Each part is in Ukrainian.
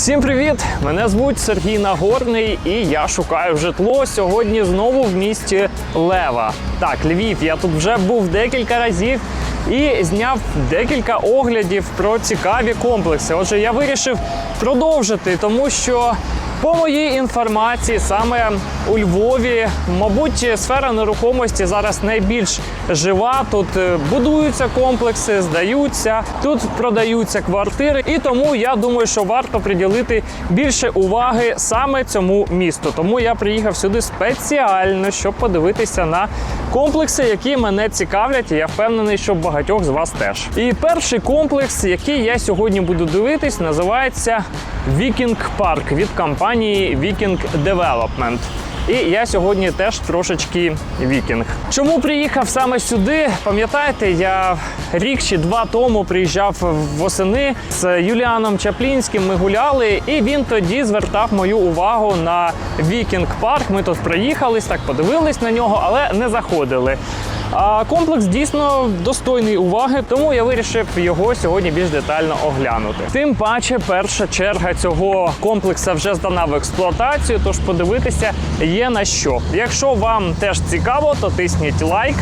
Всім привіт! Мене звуть Сергій Нагорний, і я шукаю житло сьогодні знову в місті Лева. Так, Львів. Я тут вже був декілька разів і зняв декілька оглядів про цікаві комплекси. Отже, я вирішив продовжити, тому що. По моїй інформації, саме у Львові, мабуть, сфера нерухомості зараз найбільш жива. Тут е, будуються комплекси, здаються, тут продаються квартири. І тому я думаю, що варто приділити більше уваги саме цьому місту. Тому я приїхав сюди спеціально, щоб подивитися на комплекси, які мене цікавлять. І я впевнений, що багатьох з вас теж. І перший комплекс, який я сьогодні буду дивитись, називається Viking Park від компанії Viking Development. І я сьогодні теж трошечки вікінг. Чому приїхав саме сюди? Пам'ятаєте, я рік чи два тому приїжджав восени з Юліаном Чаплінським. Ми гуляли, і він тоді звертав мою увагу на Вікінг Парк. Ми тут проїхались, так подивились на нього, але не заходили. А комплекс дійсно достойний уваги, тому я вирішив його сьогодні більш детально оглянути. Тим паче, перша черга цього комплексу вже здана в експлуатацію, тож подивитися є на що. Якщо вам теж цікаво, то тисніть лайк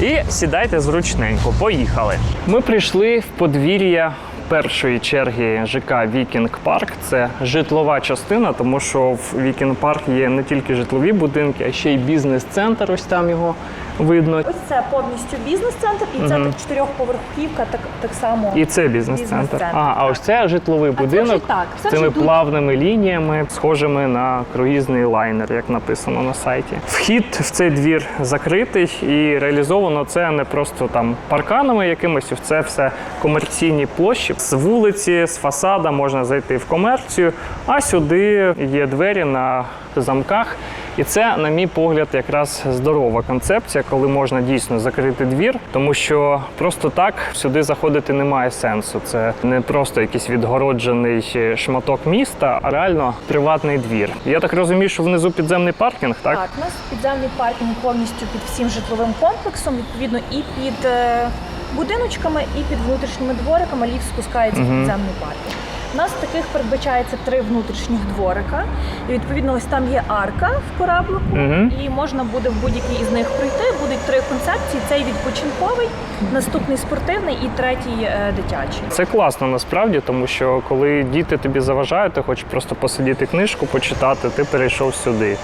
і сідайте зручненько. Поїхали. Ми прийшли в подвір'я. Першої черги ЖК Вікінг Парк це житлова частина, тому що в Вікінг Парк є не тільки житлові будинки, а ще й бізнес-центр. Ось там його видно. Ось це повністю бізнес-центр, і це так чотирьохповерхівка, так, так само. І це бізнес-центр. Бізнес-центр, А, а ось це житловий А це будинок вже так, це з цими вже плавними лініями, схожими на круїзний лайнер, як написано на сайті. Вхід в цей двір закритий і реалізовано це не просто там парканами якимось, це все комерційні площі. З вулиці, з фасада можна зайти в комерцію, а сюди є двері на замках. І це, на мій погляд, якраз здорова концепція, коли можна дійсно закрити двір, тому що просто так сюди заходити немає сенсу. Це не просто якийсь відгороджений шматок міста, а реально приватний двір. Я так розумію, що внизу підземний паркінг, так? Так, у нас підземний паркінг повністю під всім житловим комплексом, відповідно, і під е, будиночками, і під внутрішніми двориками ліфт спускається в підземний паркінг. У нас таких передбачається три внутрішніх дворика. І відповідно, ось там є арка в кораблику, Мгм. і можна буде в будь-який із них пройти. Будуть три концепції: цей відпочинковий, наступний спортивний і третій е, дитячий. Це класно насправді, тому що коли діти тобі заважають, ти хочеш просто посидіти книжку, почитати, ти перейшов сюди.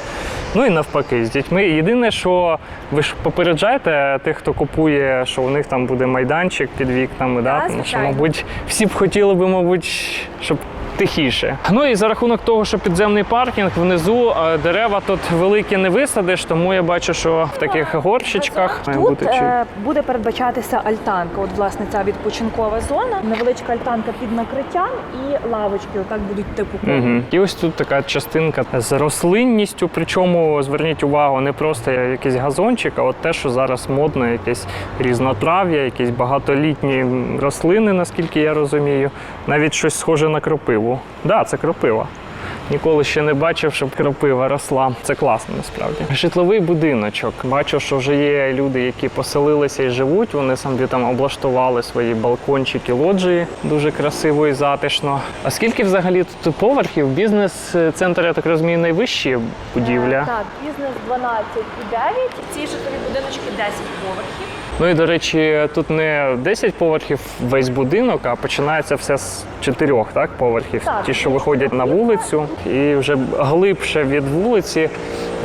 Ну і навпаки, з дітьми. Єдине, що ви ж попереджаєте тих, хто купує, що у них там буде майданчик під вікнами, да? Так, тому що, мабуть, всі б хотіли би, мабуть, щоб. Тихіше. Ну і за рахунок того, що підземний паркінг внизу дерева тут великі не висадиш, тому я бачу, що в таких горщичках має Тут бути чи- е, буде передбачатися альтанка. От власне ця відпочинкова зона, невеличка альтанка під накриттям і лавочки. Отак будуть типу. Угу. І ось тут така частинка з рослинністю. Причому зверніть увагу, не просто якийсь газончик, а от те, що зараз модно, якесь різнотрав'я, якісь багатолітні рослини, наскільки я розумію. Навіть щось схоже на кропиву. Так, да, це кропива. Ніколи ще не бачив, щоб кропива росла. Це класно насправді. Житловий будиночок. Бачу, що вже є люди, які поселилися і живуть. Вони самі там облаштували свої балкончики, лоджії дуже красиво і затишно. А скільки взагалі тут поверхів? Бізнес-центр, я так розумію, найвищі будівля. Е, Так, бізнес 12 і 9. Ці житлові будиночки 10 поверхів. Ну і до речі, тут не 10 поверхів весь будинок, а починається все з чотирьох так, поверхів. Так. Ті, що виходять на вулицю, і вже глибше від вулиці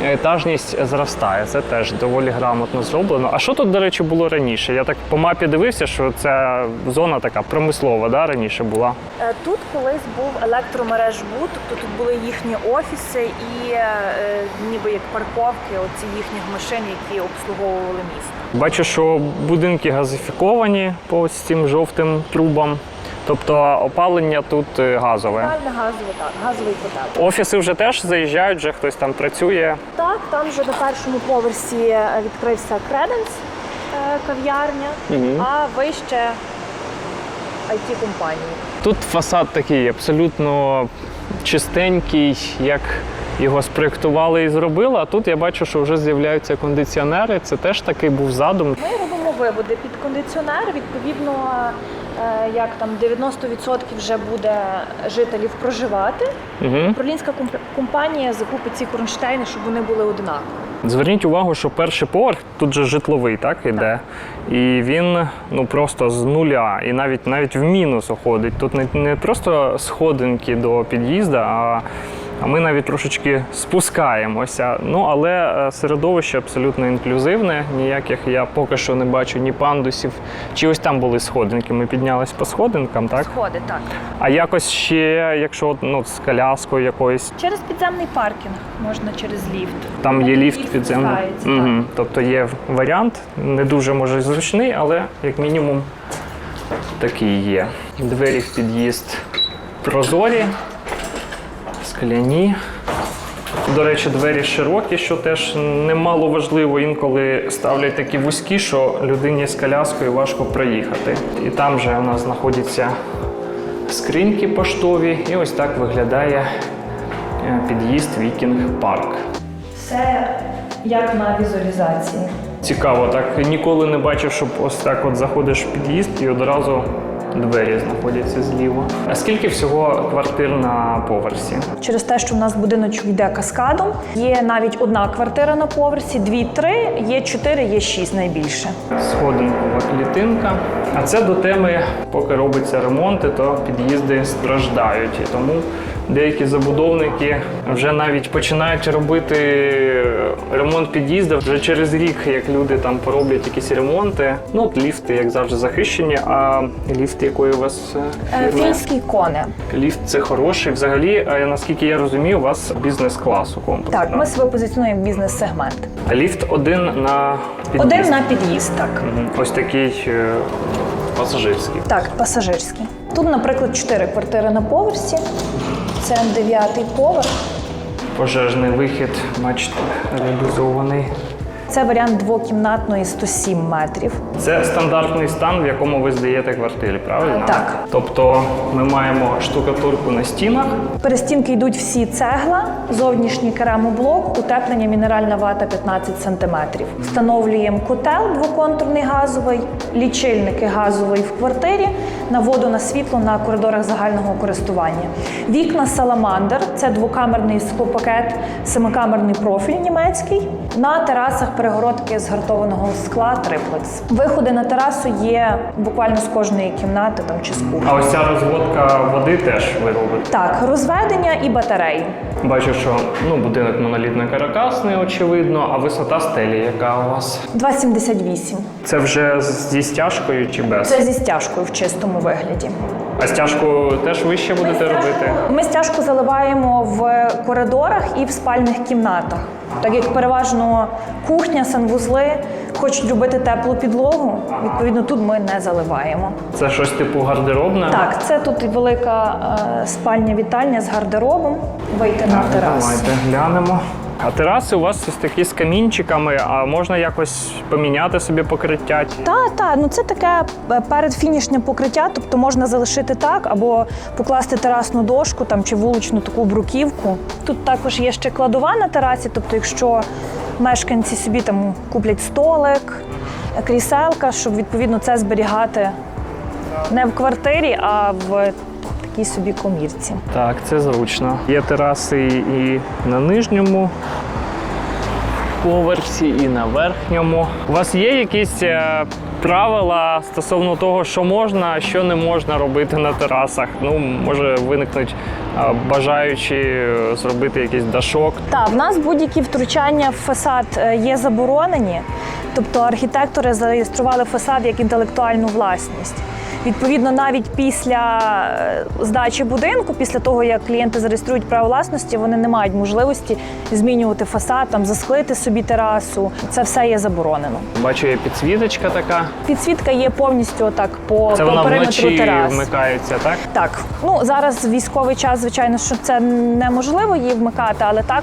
етажність зростає. Це теж доволі грамотно зроблено. А що тут, до речі, було раніше? Я так по мапі дивився, що ця зона така промислова, да, раніше була. Е, Тут колись був електромережбуд, тобто тут були їхні офіси і е, ніби як парковки оці їхніх машин, які обслуговували місто. Бачу, що будинки газифіковані по ось цим жовтим трубам. Тобто опалення тут е, газове. Реально газовий, так, газовий котел. Офіси вже теж заїжджають, вже хтось там працює. Так, там вже на першому поверсі е, відкрився Креденс кав'ярня, а вище it компанії Тут фасад такий абсолютно чистенький, як його спроєктували і зробили. А тут я бачу, що вже з'являються кондиціонери. Це теж такий був задум. Ми робимо виводи під кондиціонер. Відповідно, як там 90% вже буде жителів проживати. Угу. Управлінська комп- компанія закупить ці кронштейни, щоб вони були однакові. Зверніть увагу, що перший поверх тут же житловий, так іде. І він ну просто з нуля, і навіть навіть в мінус уходить. Тут не, не просто сходинки до під'їзду, а, а ми навіть трошечки спускаємося. Ну але е, середовище абсолютно інклюзивне. Ніяких я поки що не бачу ні пандусів, чи ось там були сходинки. Ми піднялись по сходинкам, так? Сходи, так. А якось ще, якщо ну, з коляскою якоюсь. Через підземний паркінг можна через ліфт. Там є ліфт підземний. Угу. Тобто є варіант, не дуже може зручний, але як мінімум такий є. Двері в під'їзд прозорі, скляні. До речі, двері широкі, що теж немало важливо. Інколи ставлять такі вузькі, що людині з коляскою важко проїхати. І там же у нас знаходяться скриньки поштові, і ось так виглядає е, під'їзд Вікінг Парк. Все як на візуалізації. Цікаво, так ніколи не бачив, щоб ось так от заходиш в під'їзд і одразу двері знаходяться зліва. А скільки всього квартир на поверсі? Через те, що в нас будиночок йде каскадом, є навіть одна квартира на поверсі, дві-три, є чотири, є шість найбільше. Сходинкова клітинка. А це до теми, поки робиться ремонти, то під'їзди страждають. І тому деякі забудовники вже навіть починають робити ремонт під'їзду вже через рік, як люди там пороблять якісь ремонти. Ну, от ліфти, як завжди, захищені. А ліфт якої у вас е. Фінські кони. Ліфт це хороший. Взагалі, е, наскільки я розумію, у вас бізнес-класу комплекс. Так, ми себе позиціонуємо бізнес-сегмент. Ліфт один на під'їзд. Один на під'їзд, так. Ось такий е, пасажирський. Так, пасажирський. Тут, наприклад, чотири квартири на поверсі. Це дев'ятий поверх. Пожежний вихід, бачите, реалізований. Це варіант двокімнатної 107 метрів. Це стандартний стан, в якому ви здаєте квартирі, правильно? Так. Тобто ми маємо штукатурку на стінах, Перестінки йдуть всі цегла, зовнішній керамоблок, утеплення мінеральна вата 15 см. Встановлюємо котел двоконтурний газовий, лічильники газовий в квартирі, на воду на світло на коридорах загального користування. Вікна саламандр це двокамерний склопакет, семикамерний профіль німецький. На терасах перегородки з гартованого скла триплекс. Виходи на терасу є буквально з кожної кімнати там чи з кухні. а ось ця розводка води теж ви робите. Так, розведення і батареї. Бачу, що ну, будинок монолітно-каракасний, очевидно, а висота стелі, яка у вас? 2,78. Це вже зі стяжкою чи без? Це зі стяжкою в чистому вигляді. А стяжку теж вище будете робити? Ми стяжку заливаємо в коридорах і в спальних кімнатах. Так як переважно кухня, санвузли хочуть робити теплу підлогу, відповідно тут ми не заливаємо. Це щось типу гардеробне? Так, це тут велика е, спальня вітальня з гардеробом. Вийти на терасу. Давайте глянемо. А тераси у вас такі з камінчиками, а можна якось поміняти собі покриття? Та, та, ну це таке е, передфінішне покриття, тобто можна залишити так, або покласти терасну дошку там чи вуличну таку бруківку. Тут також є ще кладова на терасі, тобто, якщо мешканці собі там куплять столик, кріселка, щоб відповідно це зберігати не в квартирі, а в такій собі комірці. Так, це зручно. Є тераси і на нижньому поверсі, і на верхньому. У вас є якісь е, правила стосовно того, що можна, а що не можна робити на терасах? Ну, може виникнуть е, бажаючі е, зробити якийсь дашок. Так, в нас будь-які втручання в фасад є заборонені. Тобто архітектори зареєстрували фасад як інтелектуальну власність. Відповідно, навіть після е, здачі будинку, після того як клієнти зареєструють право власності, вони не мають можливості змінювати фасад, там засклити собі терасу. Це все є заборонено. Бачу, є підсвіточка така. Підсвітка є повністю отак по, Це по вона периметру вночі терас. вмикається, так? Так, ну зараз військовий час, звичайно, що це неможливо її вмикати, але так.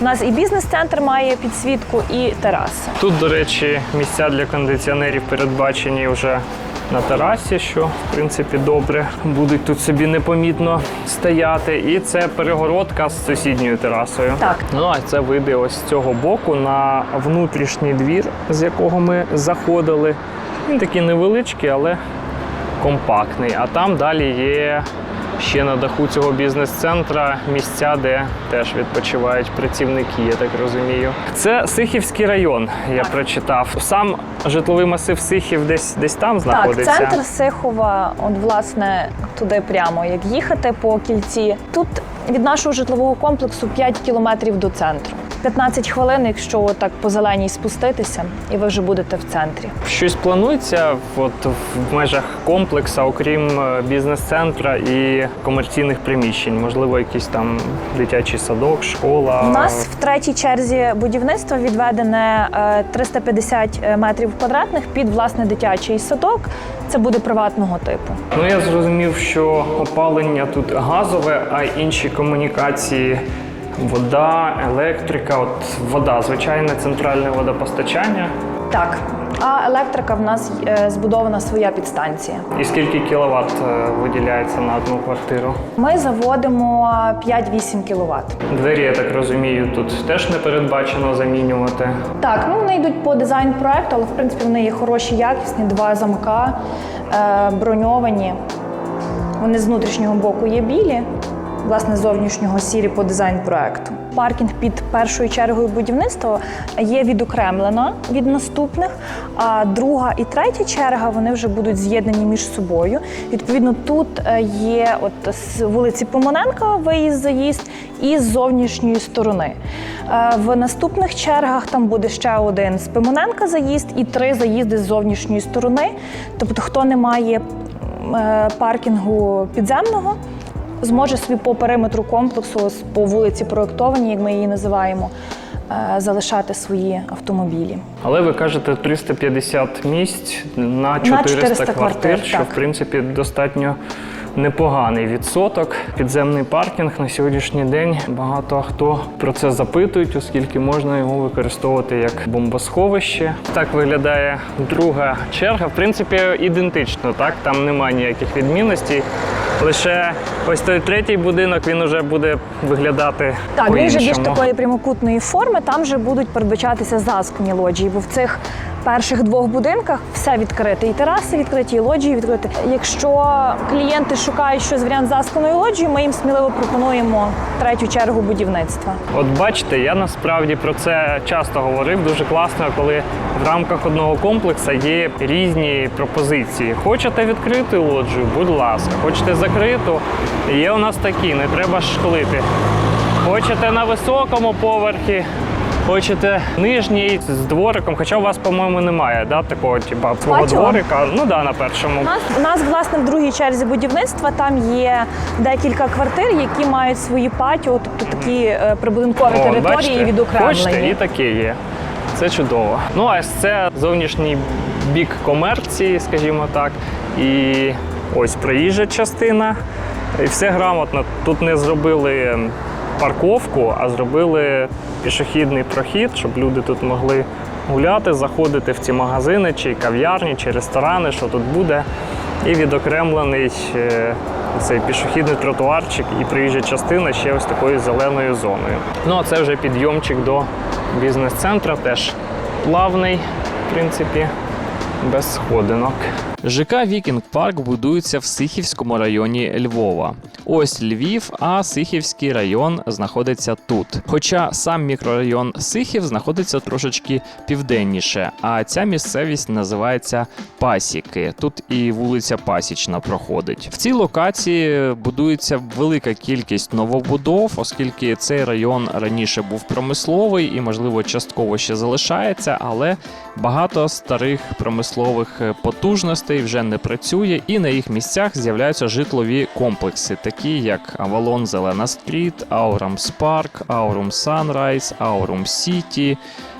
У нас і бізнес-центр має підсвітку, і тераси. Тут, до речі, місця для кондиціонерів передбачені вже на терасі, що в принципі добре. Будуть тут собі непомітно стояти. І це перегородка з сусідньою терасою. Так. Ну а це види ось з цього боку на внутрішній двір, з якого ми заходили. Він такий невеличкий, але компактний. А там далі є ще на даху цього бізнес-центра місця, де теж відпочивають працівники, я так розумію. Це Сихівський район, я прочитав. Сам житловий масив Сихів десь десь там Так, центр Сихова, от власне туди прямо, як їхати по кільці. Тут від нашого житлового комплексу 5 кілометрів до центру. 15 хвилин, якщо так по зеленій спуститися, і ви вже будете в центрі. Щось планується от в межах комплексу, окрім е, бізнес-центра і комерційних приміщень, можливо, якийсь там дитячий садок, школа. У нас в третій черзі будівництва відведене е, 350 метрів квадратних під власне дитячий садок. Це буде приватного типу. Ну я зрозумів, що опалення тут газове, а інші комунікації. Вода, електрика, от вода, звичайне центральне водопостачання. Так, а електрика в нас е, збудована своя підстанція. І скільки кіловат е, виділяється на одну квартиру? Ми заводимо 5-8 кВт. Двері, я так розумію, тут теж не передбачено замінювати. Так, ну вони йдуть по дизайн проекту, але в принципі вони є хороші, якісні, два замка, е, броньовані. Вони з внутрішнього боку є білі, власне, зовнішнього сірі по дизайн проекту. Паркінг під першою чергою будівництва є відокремлена від наступних, а друга і третя черга вони вже будуть з'єднані між собою. Відповідно, тут е, є от з вулиці Помоненка виїзд-заїзд і з зовнішньої сторони. Е, В наступних чергах там буде ще один з Пимоненка заїзд і три заїзди з зовнішньої сторони. Тобто, хто не має е, паркінгу підземного, зможе собі по периметру комплексу, по вулиці проєктовані, як ми її називаємо, е, залишати свої автомобілі. Але ви кажете 350 місць на 400, 400 квартир, квартир, що так. в принципі достатньо непоганий відсоток. Підземний паркінг на сьогоднішній день багато хто про це запитують, оскільки можна його використовувати як бомбосховище. Так виглядає друга черга. В принципі, ідентично, так там немає ніяких відмінностей. Лише ось той третій будинок він уже буде виглядати Так, він вже більш такої прямокутної форми. Там вже будуть передбачатися заскні лоджії, бо в цих перших двох будинках все відкрите. І тераси відкриті, і лоджії відкриті. Якщо клієнти шукають щось варіант засканої лоджії, ми їм сміливо пропонуємо третю чергу будівництва. От бачите, я насправді про це часто говорив. Дуже класно, коли в рамках одного комплексу є різні пропозиції. Хочете відкриту лоджію? Будь ласка, хочете закриту? Є у нас такі, не треба шклити. Хочете на високому поверхі? Хочете нижній з двориком, хоча у вас, по-моєму, немає да, такого, типа свого дворика. Ну да, на першому. У нас, у нас, власне, в другій черзі будівництва там є декілька квартир, які мають свої патіо, тобто такі е, прибудинкові О, території бачите? Хочете, і відокремлені. таке є. Це чудово. Ну, а це зовнішній бік комерції, скажімо так. І ось проїжджа частина. І все грамотно. Тут не зробили парковку, а зробили пішохідний прохід, щоб люди тут могли гуляти, заходити в ці магазини, чи кав'ярні, чи ресторани, що тут буде. І відокремлений е, цей пішохідний тротуарчик і проїжджа частина ще ось такою зеленою зоною. Ну а це вже підйомчик до бізнес-центра, теж плавний, в принципі, без сходинок. ЖК Вікінг Парк будується в Сихівському районі Львова. Ось Львів, а Сихівський район знаходиться тут. Хоча сам мікрорайон Сихів знаходиться трошечки південніше, а ця місцевість називається Пасіки. Тут і вулиця Пасічна проходить. В цій локації будується велика кількість новобудов, оскільки цей район раніше був промисловий і, можливо, частково ще залишається, але багато старих промислових е, потужностей вже не працює, і на їх місцях з'являються житлові комплекси, такі як Авалон Зелена Стріт, Аурам Спарк, Аурум Санрайз, Аурум Сіті.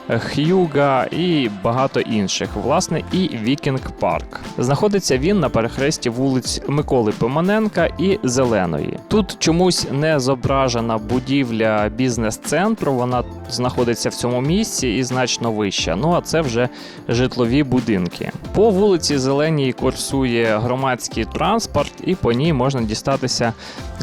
Х'юга і багато інших, власне, і Вікінг Парк. Знаходиться він на перехресті вулиць Миколи Пимоненка і Зеленої. Тут чомусь не зображена будівля бізнес-центру. Вона знаходиться в цьому місці і значно вища. Ну а це вже житлові будинки. По вулиці Зеленій курсує громадський транспорт, і по ній можна дістатися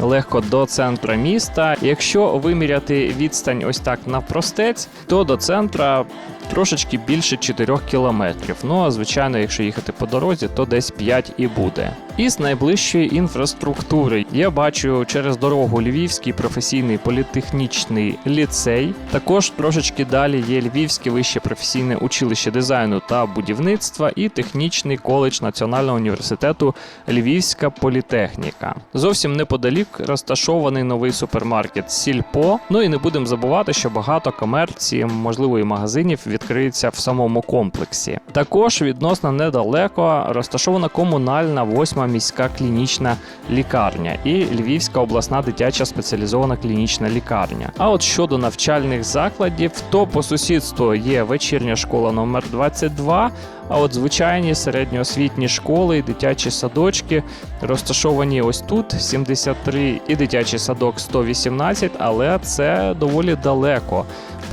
легко до центра міста. Якщо виміряти відстань ось так навпростець, то до центра uh, трошечки більше 4 кілометрів. Ну а звичайно, якщо їхати по дорозі, то десь 5 і буде. Із найближчої інфраструктури я бачу через дорогу Львівський професійний політехнічний ліцей. Також трошечки далі є Львівське вище професійне училище дизайну та будівництва і технічний коледж Національного університету Львівська політехніка. Зовсім неподалік розташований новий супермаркет Сільпо. Ну і не будемо забувати, що багато комерції, можливо, і магазинів відкриється в самому комплексі. Також відносно недалеко розташована комунальна восьма міська клінічна лікарня і Львівська обласна дитяча спеціалізована клінічна лікарня. А от щодо навчальних закладів, то по сусідству є вечірня школа номер 22, а от звичайні середньоосвітні школи і дитячі садочки розташовані ось тут 73 і дитячий садок 118, але це доволі далеко.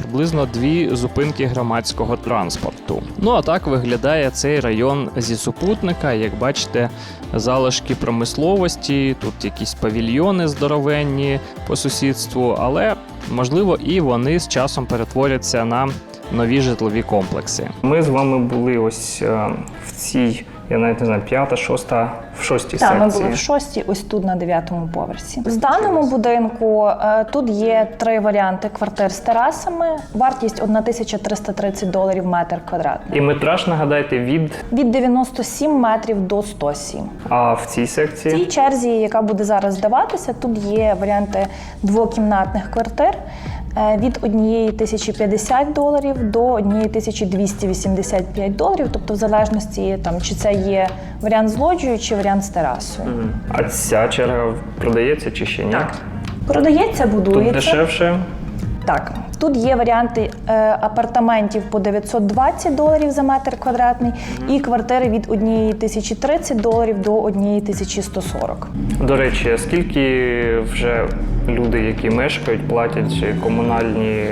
Приблизно дві зупинки громадського транспорту. Ну а так виглядає цей район зі супутника. Як бачите, залишки промисловості, тут якісь павільйони здоровенні по сусідству, але можливо і вони з часом перетворяться на нові житлові комплекси. Ми з вами були ось е, в цій, я навіть не знаю, п'ята, шоста, в шостій Так, ми були в шостій, ось тут на дев'ятому поверсі. В даному будинку е, тут є три варіанти квартир з терасами. Вартість 1330 доларів метр квадратний. І метраж, нагадайте, від Від 97 метрів до 107. а в цій В секції. цій черзі, яка буде зараз здаватися, тут є варіанти двокімнатних квартир від 1050 доларів до 1285 доларів, тобто в залежності там чи це є варіант з лоджією, чи варіант з терасою. А ця черга продається чи ще ні? Так. Продається, Тут будується. дешевше. Так, тут є варіанти е, апартаментів по 920 доларів за метр квадратний і квартири від 1030 доларів до 1140. До речі, скільки вже люди, які мешкають, платять комунальні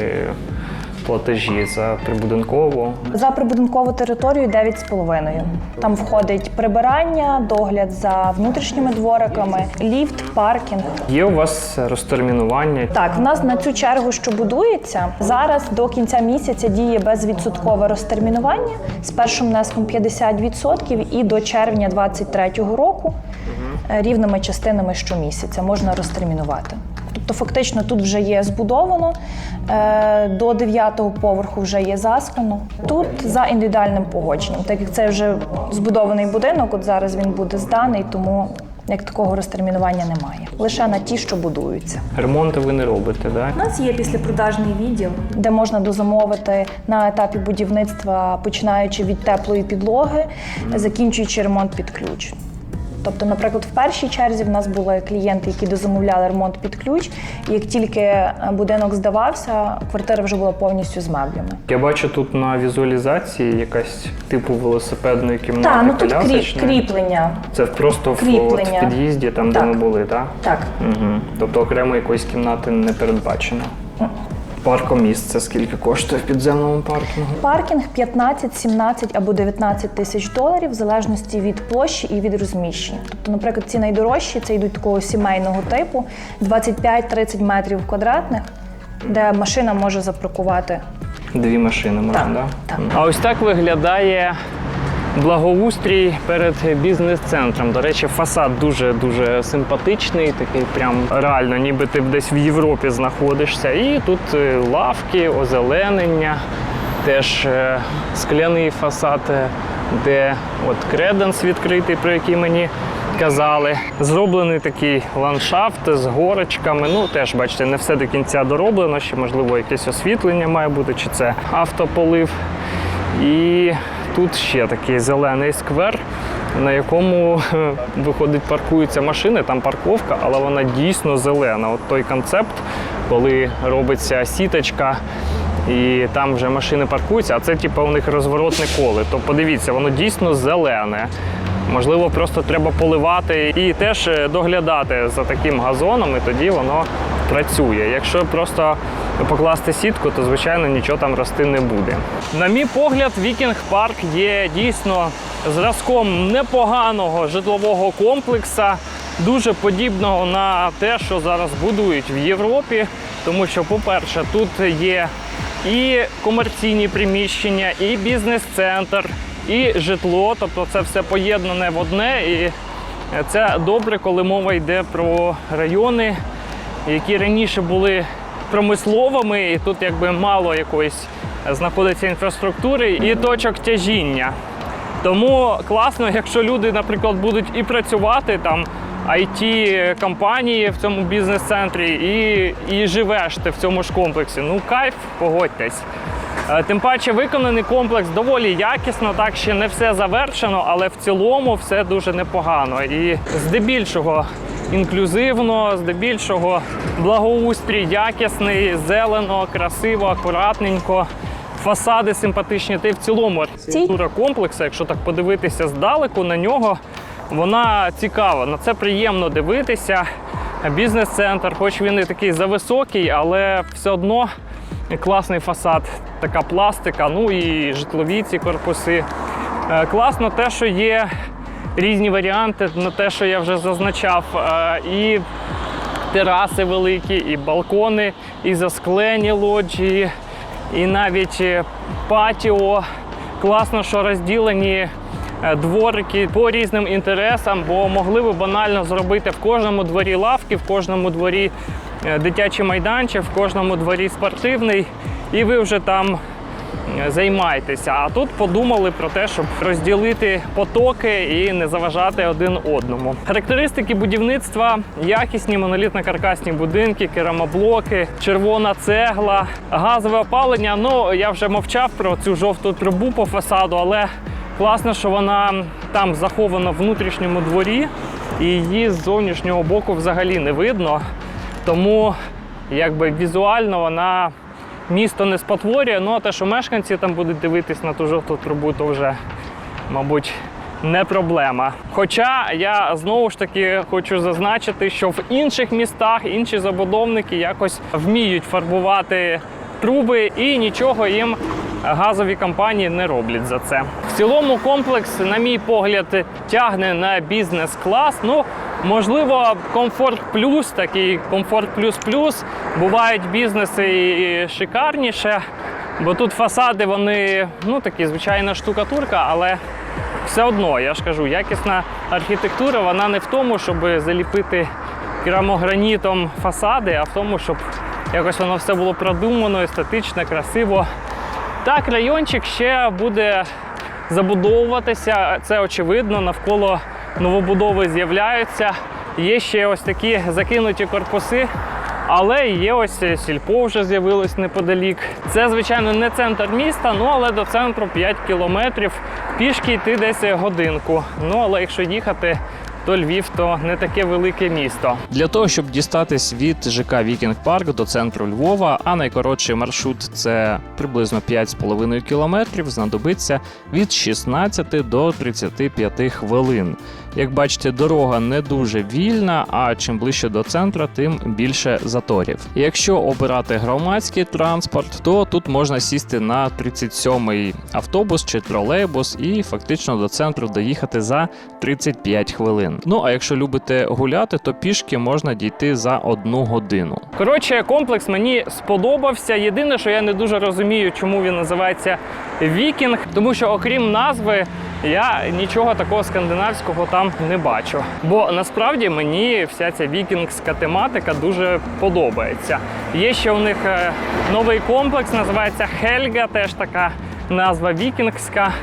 платежі за прибудинкову? За прибудинкову територію 9,5. Там входить прибирання, догляд за внутрішніми двориками, ліфт, паркінг. Є у вас розтермінування? Так, в нас на цю чергу, що будується, зараз до кінця місяця діє безвідсоткове розтермінування з першим внеском 50% і до червня 2023 року рівними частинами щомісяця можна розтермінувати. Тобто, фактично, тут вже є збудовано, е, до 9-го поверху вже є заскано. Тут за індивідуальним погодженням, так як це вже збудований будинок, от зараз він буде зданий, тому як такого розтермінування немає. Лише на ті, що будуються. Ремонти ви не робите, так? У нас є післяпродажний відділ, де можна дозамовити на етапі будівництва, починаючи від теплої підлоги, закінчуючи ремонт під ключ. Тобто, наприклад, в першій черзі в нас були клієнти, які дозамовляли ремонт під ключ. І як тільки е, будинок здавався, квартира вже була повністю з меблями. Я бачу тут на візуалізації якась типу велосипедної кімнати. Так, ну тут колясочної. кріплення. Це просто в, от, в під'їзді, там Так. де ми були, так? Так. Угу. Тобто окремо якоїсь кімнати не передбачено. Паркомісце скільки коштує в підземному паркінгу? Паркінг 15, 17 або 19 тисяч доларів в залежності від площі і від розміщення. Тобто, наприклад, ці найдорожчі це йдуть такого сімейного типу 25-30 метрів квадратних, де машина може запаркувати. Дві машини можна, Так, да? так. А ось так виглядає благоустрій перед бізнес-центром. До речі, фасад дуже дуже симпатичний, такий прям реально, ніби ти десь в Європі знаходишся. І тут е, лавки, озеленення, теж е, скляний фасад, е, де от креденс відкритий, про який мені казали. Зроблений такий ландшафт з горочками. Ну, теж бачите, не все до кінця дороблено, ще можливо якесь освітлення має бути, чи це автополив. І тут ще такий зелений сквер, на якому е, виходить, паркуються машини, там парковка, але вона дійсно зелена. От той концепт, коли робиться сіточка. І там вже машини паркуються, а це типу у них розворотне коле. То подивіться, воно дійсно зелене. Можливо, просто треба поливати і теж е, доглядати за таким газоном, і тоді воно працює. Якщо просто покласти сітку, то звичайно нічого там рости не буде. На мій погляд, Вікінг Парк є дійсно зразком непоганого житлового комплексу, дуже подібного на те, що зараз будують в Європі. Тому що, по-перше, тут є і комерційні приміщення, і бізнес-центр, і житло. Тобто це все поєднане в одне. І Це добре, коли мова йде про райони, які раніше були промисловими, і тут якби мало якоїсь знаходиться інфраструктури і точок тяжіння. Тому класно, якщо люди, наприклад, будуть і працювати там it компанії в цьому бізнес-центрі, і, і живеш ти в цьому ж комплексі. Ну, кайф, погодьтесь. Е, Тим паче виконаний комплекс доволі якісно, так ще не все завершено, але в цілому все дуже непогано. І здебільшого інклюзивно, здебільшого благоустрій якісний, зелено, красиво, акуратненько. Фасади симпатичні, та й в цілому архітектура комплексу, якщо так подивитися здалеку на нього, вона цікава. На це приємно дивитися. Бізнес-центр, хоч він і такий зависокий, але все одно класний фасад, така пластика, ну і житлові ці корпуси. Е, Класно те, що є різні варіанти, на те, що я вже зазначав. Е, І тераси великі, і балкони, і засклені лоджії, і навіть е, патіо. Класно, що розділені е, дворики по різним інтересам, бо могли би банально зробити в кожному дворі лавки, в кожному дворі дитячий майданчик, в кожному дворі спортивний, і ви вже там займайтеся. А тут подумали про те, щоб розділити потоки і не заважати один одному. Характеристики будівництва: якісні монолітно-каркасні будинки, керамоблоки, червона цегла, газове опалення. Ну я вже мовчав про цю жовту трубу по фасаду, але класно, що вона там захована в внутрішньому дворі, і її з зовнішнього боку взагалі не видно. Тому якби візуально вона місто не спотворює, ну а те, що мешканці там будуть дивитись на ту жовту трубу, то вже, мабуть, не проблема. Хоча я знову ж таки хочу зазначити, що в інших містах інші забудовники якось вміють фарбувати труби і нічого їм газові компанії не роблять за це. В цілому комплекс, на мій погляд, тягне на бізнес-клас. Ну, можливо, комфорт плюс, такий комфорт плюс плюс. Бувають бізнеси і шикарніше, бо тут фасади вони ну такі звичайна штукатурка, але все одно, я ж кажу, якісна архітектура, вона не в тому, щоб заліпити керамогранітом фасади, а в тому, щоб якось воно все було продумано, естетично, красиво. Так, райончик ще буде забудовуватися, це очевидно, навколо новобудови з'являються. Є ще ось такі закинуті корпуси, але є ось сільпо вже з'явилось неподалік. Це, звичайно, не центр міста, ну але до центру 5 кілометрів. Пішки йти десь годинку. Ну але якщо їхати, то Львів то не таке велике місто. Для того, щоб дістатись від ЖК Вікінг Парк до центру Львова, а найкоротший маршрут це приблизно 5,5 кілометрів, знадобиться від 16 до 35 хвилин. Як бачите, дорога не дуже вільна, а чим ближче до центра, тим більше заторів. Якщо обирати громадський транспорт, то тут можна сісти на 37-й автобус чи тролейбус і фактично до центру доїхати за 35 хвилин. Ну а якщо любите гуляти, то пішки можна дійти за одну годину. Коротше, комплекс мені сподобався. Єдине, що я не дуже розумію, чому він називається Вікінг, тому що окрім назви. Я нічого такого скандинавського там не бачу. Бо насправді мені вся ця вікінгська тематика дуже подобається. Є ще у них е, новий комплекс, називається Хельга, теж така назва вікінгська.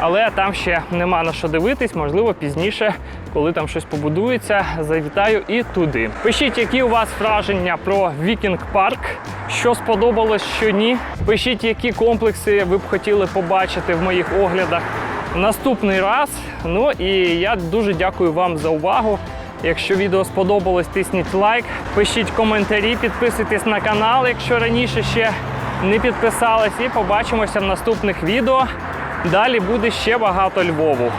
Але там ще нема на що дивитись, можливо, пізніше, коли там щось побудується, завітаю і туди. Пишіть, які у вас враження про Вікінг Парк, що сподобалось, що ні. Пишіть, які комплекси ви б хотіли побачити в моїх оглядах наступний раз. Ну і я дуже дякую вам за увагу. Якщо відео сподобалось, тисніть лайк, пишіть коментарі, підписуйтесь на канал, якщо раніше ще не підписались. І побачимося в наступних відео. Далі буде ще багато Львову.